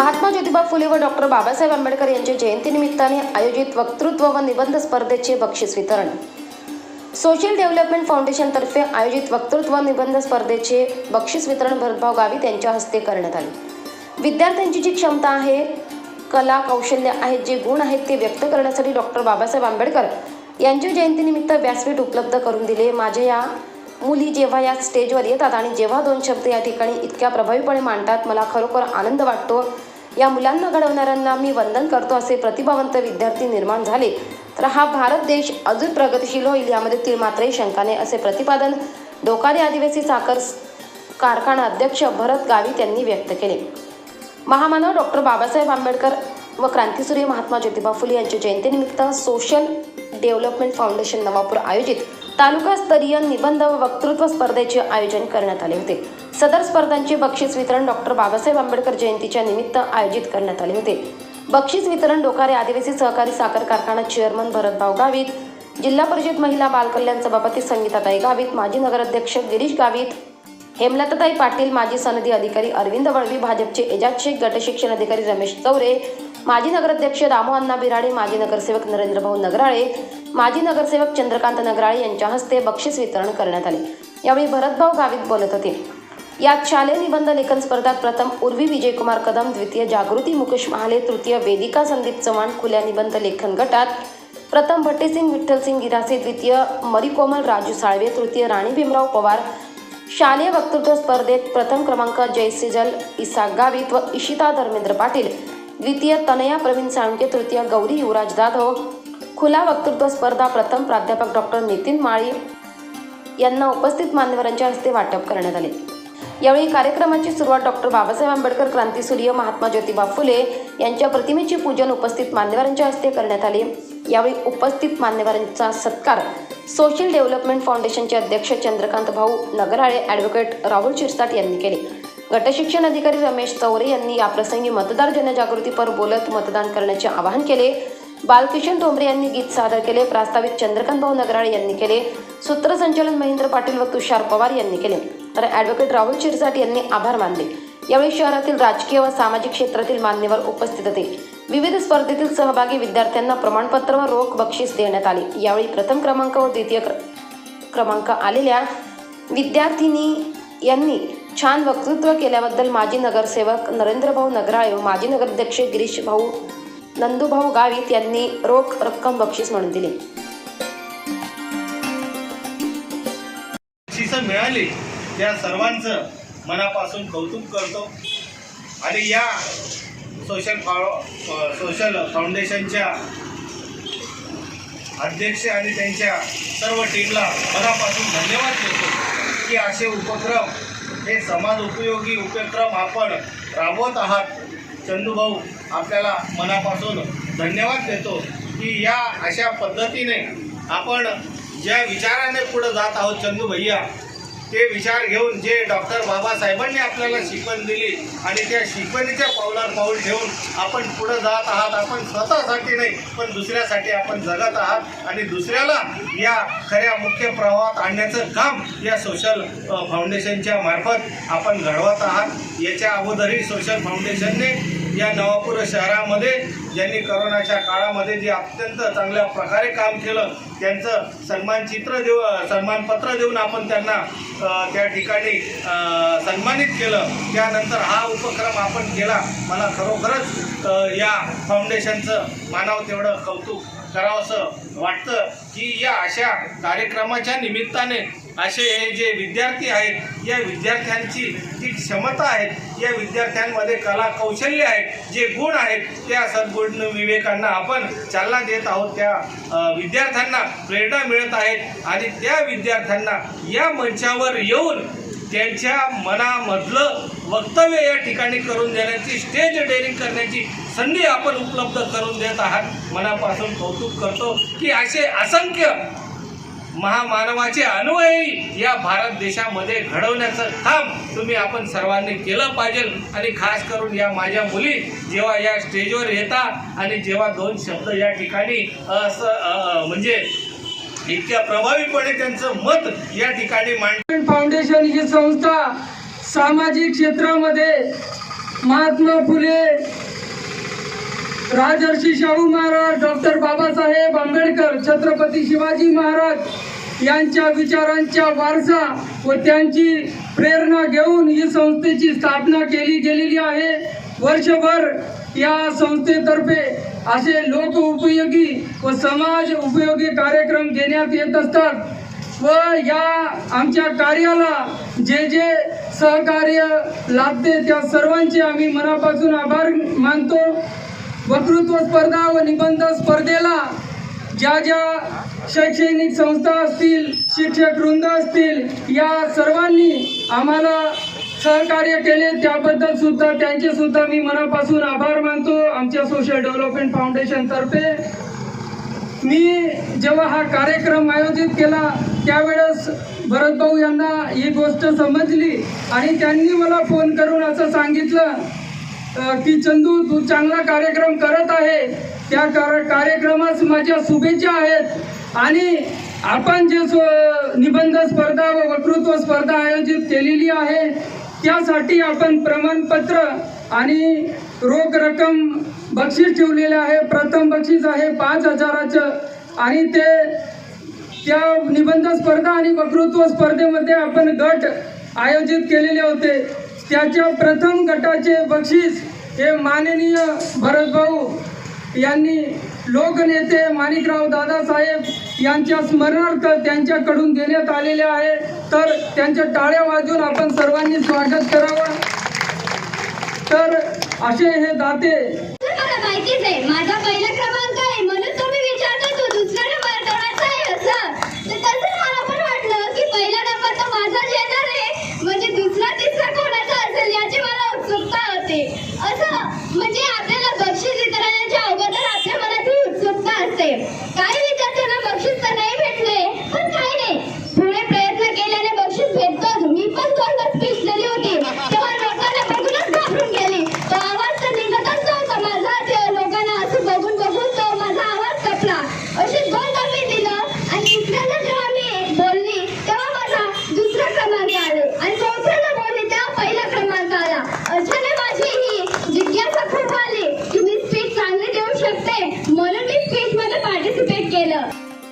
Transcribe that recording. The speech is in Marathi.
महात्मा ज्योतिबा फुले व डॉक्टर बाबासाहेब आंबेडकर यांच्या जयंतीनिमित्ताने आयोजित वक्तृत्व व निबंध स्पर्धेचे बक्षीस वितरण. सोशल डेव्हलपमेंट फाउंडेशनतर्फे आयोजित वक्तृत्व निबंध स्पर्धेचे बक्षीस वितरण भरतभाव गावित यांच्या हस्ते करण्यात आले. विद्यार्थ्यांची जी क्षमता आहे कला कौशल्य आहेत जे गुण आहेत ते व्यक्त करण्यासाठी डॉक्टर बाबासाहेब आंबेडकर यांच्या जयंतीनिमित्त व्यासपीठ उपलब्ध करून दिले. माझ्या या मुली जेव्हा या स्टेजवर येतात आणि जेव्हा दोन शब्द या ठिकाणी इतक्या प्रभावीपणे मांडतात मला खरोखर आनंद वाटतो. या मुलांना घडवणाऱ्यांना मी वंदन करतो असे प्रतिभावंत विद्यार्थी निर्माण झाले. तर हा भारत देश अजून प्रगतिशील होईल यामध्ये तीळ मात्रही शंकाने असे प्रतिपादन डोकारे आदिवासी साखर कारखाना अध्यक्ष भरत गावित यांनी व्यक्त केले. महामानव डॉक्टर बाबासाहेब आंबेडकर व क्रांतीसूर्य महात्मा ज्योतिबा फुले यांच्या जयंतीनिमित्त सोशल डेव्हलपमेंट फाउंडेशन नवापूर आयोजित तालुकास्तरीय निबंध व वक्तृत्व स्पर्धेचे आयोजन करण्यात आले होते. सदर स्पर्धांचे बक्षीस वितरण डॉक्टर बाबासाहेब आंबेडकर जयंतीच्या निमित्त आयोजित करण्यात आले होते. बक्षीस वितरण डोकारे आदिवासी सहकारी साखर कारखाना चेअरमन भरतभाऊ गावित जिल्हा परिषद महिला बालकल्याण सभापती संगीताताई गावित माजी नगराध्यक्ष गिरीश गावित हेमलताताई पाटील माजी सनदी अधिकारी अरविंद वळवी भाजपचे एजाज शेख गटशिक्षण अधिकारी रमेश चौरे माजी नगराध्यक्ष दामो अण्णा बिराडे माजी नगरसेवक नरेंद्रभाऊ नगराळे माजी नगरसेवक चंद्रकांत नगराळे यांच्या हस्ते बक्षीस वितरण करण्यात आले. यावेळी भरतभाऊ गावित बोलत होते. यात शालेय निबंध लेखन स्पर्धात प्रथम उर्वी विजयकुमार कदम द्वितीय जागृती मुकेश महाले तृतीय वेदिका संदीप चव्हाण खुल्या निबंध लेखन गटात प्रथम भट्टेसिंग विठ्ठलसिंग गिरासे द्वितीय मरिकोमल राजू साळवे तृतीय राणी भीमराव पवार. शालेय वक्तृत्व स्पर्धेत प्रथम क्रमांक जयसिजल इसा गावित व इशिता धर्मेंद्र पाटील. द्वितीय तनया प्रवीण साळुंके तृतीय गौरी युवराज जाधव. खुला वक्तृत्व स्पर्धा प्रथम प्राध्यापक डॉक्टर नितीन माळी. यांना उपस्थित मान्यवरांच्या हस्ते वाटप करण्यात आले. यावेळी कार्यक्रमाची सुरुवात डॉक्टर बाबासाहेब आंबेडकर क्रांतीसूर्य महात्मा ज्योतिबा फुले यांच्या प्रतिमेचे पूजन उपस्थित मान्यवरांच्या हस्ते करण्यात आले. यावेळी उपस्थित मान्यवरांचा सत्कार सोशल डेव्हलपमेंट फाउंडेशनचे अध्यक्ष चंद्रकांत भाऊ नगराळे ॲडव्होकेट राहुल शिरसाट यांनी केले. गटशिक्षण अधिकारी रमेश चौरे यांनी याप्रसंगी मतदार जनजागृतीपर बोलत मतदान करण्याचे आवाहन केले. बालकिशन डोंबरे यांनी गीत सादर केले. प्रास्ताविक चंद्रकांत भाऊ नगराळे यांनी केले. सूत्रसंचालन महेंद्र पाटील व तुषार पवार यांनी केले. तर ॲडव्होकेट राहुल शिरसाट यांनी आभार मानले. यावेळी शहरातील राजकीय व सामाजिक क्षेत्रातील मान्यवर उपस्थित होते. विविध स्पर्धेतील सहभागी विद्यार्थ्यांना प्रमाणपत्र व रोख बक्षीस देण्यात आले. यावेळी प्रथम क्रमांक व द्वितीय क्र- क्रमांक आलेल्या विद्यार्थिनी यांनी छान वक्तृत्व केल्याबद्दल माजी नगरसेवक नरेंद्रभाऊ नगराळे व माजी नगराध्यक्ष गिरीश भाऊ नंदूभाऊ गावित यांनी रोख रक्कम बक्षीस म्हणून दिली. मिळाली. त्या सर्वांचं मनापासून कौतुक करतो. आणि या सोशल फाव सोशल फाउंडेशनच्या अध्यक्ष आणि त्यांच्या सर्व टीमला मनापासून धन्यवाद देतो. की असे उपक्रम हे समाज उपयोगी उपक्रम आपण राबवत आहात. चंदूभाऊ आपल्याला मनापासून धन्यवाद देतो की या अशा पद्धतीने आपण ज्या विचाराने पुढं जात आहोत चंदू भैया ते विचार घेऊन जे डॉक्टर बाबासाहेबांनी आपल्याला शिकवण दिली आणि त्या शिकवणीच्या पावलावर पाऊल ठेवून आपण पुढं जात आहात आपण स्वतःसाठी नाही पण दुसऱ्यासाठी आपण जगत आहात आणि दुसऱ्याला या खऱ्या मुख्य प्रवाहात आणण्याचं काम या सोशल फाउंडेशनच्या मार्फत आपण घडवत आहात. याच्या अगोदरही सोशल फाउंडेशनने या नवापूर शहरामध्ये ज्यांनी करोनाच्या काळामध्ये जे अत्यंत चांगल्या प्रकारे काम केलं त्यांचं सन्मानचित्र देऊ सन्मानपत्र देऊन आपण त्यांना त्या ठिकाणी सन्मानित केलं. त्यानंतर हा उपक्रम आपण केला. मला खरोखरच या फाउंडेशनचं मानावं तेवढं कौतुक करावंसं वाटतं की या अशा कार्यक्रमाच्या निमित्ताने असे हे जे विद्यार्थी आहेत या विद्यार्थ्यांची जी क्षमता आहे या विद्यार्थ्यांमध्ये कला कौशल्य आहेत जे गुण आहेत त्या सद्गुण विवेकांना आपण चालना देत आहोत. त्या विद्यार्थ्यांना प्रेरणा मिळत आहेत आणि त्या विद्यार्थ्यांना या मंचावर येऊन त्यांच्या मनामधलं वक्तव्य या ठिकाणी करून देण्याची स्टेज डेअरिंग करण्याची संधी आपण उपलब्ध करून देत आहात. मनापासून कौतुक करतो की असे असंख्य महामानवाचे अन्वयही या भारत देशामध्ये घडवण्याचं काम तुम्ही आपण सर्वांनी केलं पाहिजे. आणि खास करून या माझ्या मुली जेव्हा या स्टेजवर येतात आणि जेव्हा दोन शब्द या ठिकाणी असं म्हणजे इतक्या प्रभावीपणे त्यांचं मत या ठिकाणी मांड फाउंडेशन ही संस्था सामाजिक क्षेत्रामध्ये महात्मा फुले राजर्षी शाहू महाराज डॉक्टर बाबासाहेब आंबेडकर छत्रपती शिवाजी महाराज यांच्या विचारांच्या वारसा व त्यांची प्रेरणा घेऊन ही संस्थेची स्थापना केली गेलेली आहे. वर्षभर या संस्थेतर्फे असे लोक उपयोगी व समाज उपयोगी कार्यक्रम घेण्यात येत असतात व या आमच्या कार्याला जे जे सहकार्य लाभते त्या सर्वांचे आम्ही मनापासून आभार मानतो. वक्तृत्व स्पर्धा व निबंध स्पर्धेला ज्या ज्या शैक्षणिक संस्था असतील शिक्षक वृंद असतील या सर्वांनी आम्हाला सहकार्य केले. त्याबद्दल सुद्धा त्यांचे सुद्धा मी मनापासून आभार मानतो आमच्या सोशल डेव्हलपमेंट फाउंडेशनतर्फे मी जेव्हा हा कार्यक्रम आयोजित केला त्यावेळेस भरत भाऊ यांना ही गोष्ट समजली आणि त्यांनी मला फोन करून असं सांगितलं की चंदू तू चांगला कार्यक्रम करत आहे. त्या कार कार्यक्रमास माझ्या शुभेच्छा आहेत. आणि आपण जे स्व- निबंध स्पर्धा व वक्तृत्व स्पर्धा आयोजित केलेली आहे त्यासाठी आपण प्रमाणपत्र आणि रोख रक्कम बक्षीस ठेवलेले आहे. प्रथम बक्षीस आहे पाच हजाराचं. आणि ते त्या निबंध स्पर्धा आणि वक्तृत्व स्पर्धेमध्ये आपण गट आयोजित केलेले होते. त्याच्या प्रथम गटाचे बक्षीस हे माननीय भरतभाऊ यांनी लोकनेते माणिकराव दादासाहेब यांच्या स्मरणार्थ त्यांच्याकडून देण्यात आलेले आहे. तर त्यांच्या टाळ्या वाजून आपण सर्वांनी स्वागत करावं. तर असे हे दाते माझा पहिला क्रमांक आहे म्हणून तुम्ही विचारता तो दुसरा नंबर कोणाचा आहे असं तर तसंच मला पण वाटलं की पहिला नंबर तर माझाच येणार आहे म्हणजे दुसरा तिसरा कोणाचा असेल याची मला उत्सुकता होते असं म्हणजे आपल्याला बक्षीस वितरणाच्या अगोदर आपल्या मनात ही उत्सुकता असते काही विद्यार्थ्यांना बक्षीस तर नाही भेटले पण काही नाही पुढे प्रयत्न केल्याने बक्षीस भेटतोच मी पण दोनदा स्पीच दिली होती तेव्हा लोकांना बघूनच घाबरून गेली तो आवाज तर निघतच नव्हता माझा ते लोकांना असं बघून बघून तो माझा आवाज कपला असे दोनदा मी दिलं आणि तिसऱ्यांदा जेव्हा मी बोलली तेव्हा माझा दुसरा क्रमांक आले आणि चौथ्यांदा बोलली तेव्हा पहिला क्रमांक आला अशाने माझी ही जिज्ञासा खूप आली की मी स्पीच चांगली देऊ शकते म्हणून मी स्पीच मध्ये पार्टिसिपेट केलं